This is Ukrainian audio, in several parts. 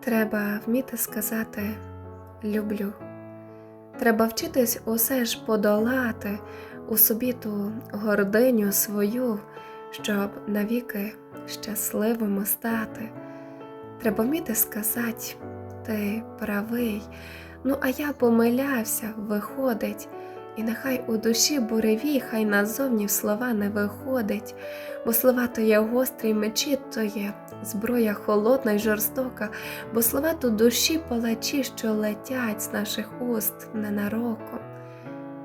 Треба вміти сказати люблю. Треба вчитись усе ж подолати у собі ту гординю свою, щоб навіки щасливими стати. Треба вміти сказати, ти правий, ну а я помилявся, виходить, і нехай у душі буревій, хай назовні слова не виходить, бо слова то є гострі мечі, то є зброя холодна й жорстока, бо слова то душі палачі, що летять з наших уст ненароком.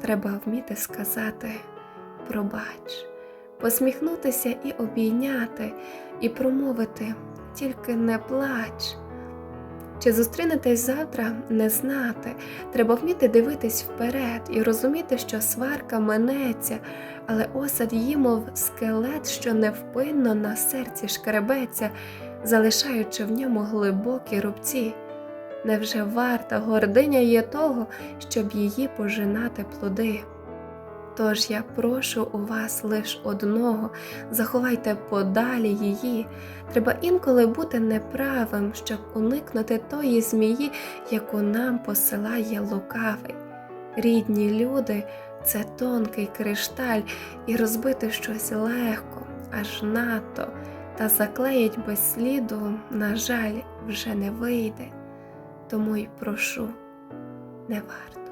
Треба вміти сказати пробач, посміхнутися і обійняти, і промовити тільки не плач. Чи зустрінетесь завтра, не знати. Треба вміти дивитись вперед і розуміти, що сварка минеться, але осад її, мов скелет, що невпинно на серці шкребеться, залишаючи в ньому глибокі рубці. Невже варта гординя є того, щоб її пожинати плоди? Тож я прошу у вас лиш одного, заховайте подалі її. Треба інколи бути неправим, щоб уникнути тої змії, яку нам посилає лукавий. Рідні люди це тонкий кришталь, і розбити щось легко, аж надто, та заклеїть без сліду, на жаль, вже не вийде. Тому й прошу, не варто.